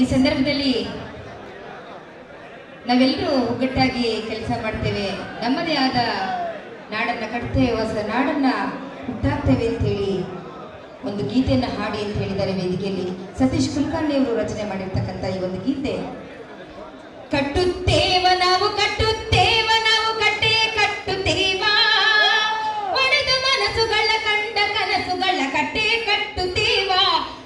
ಈ ಸಂದರ್ಭದಲ್ಲಿ ನಾವೆಲ್ಲರೂ ಒಗ್ಗಟ್ಟಾಗಿ ಕೆಲಸ ಮಾಡ್ತೇವೆ. ನಮ್ಮದೇ ಆದ ನಾಡನ್ನ ಕಟ್ತೇವೆ, ಹೊಸ ನಾಡನ್ನ ಹುಟ್ಟಾಗ್ತೇವೆ ಅಂತ ಹೇಳಿ ಒಂದು ಗೀತೆಯನ್ನು ಹಾಡಿ ಅಂತ ಹೇಳಿದ್ದಾರೆ ವೇದಿಕೆಯಲ್ಲಿ. ಸತೀಶ್ ಕುಲಕರ್ಣಿ ಅವರು ರಚನೆ ಮಾಡಿರ್ತಕ್ಕಂಥ ಈ ಒಂದು ಗೀತೆ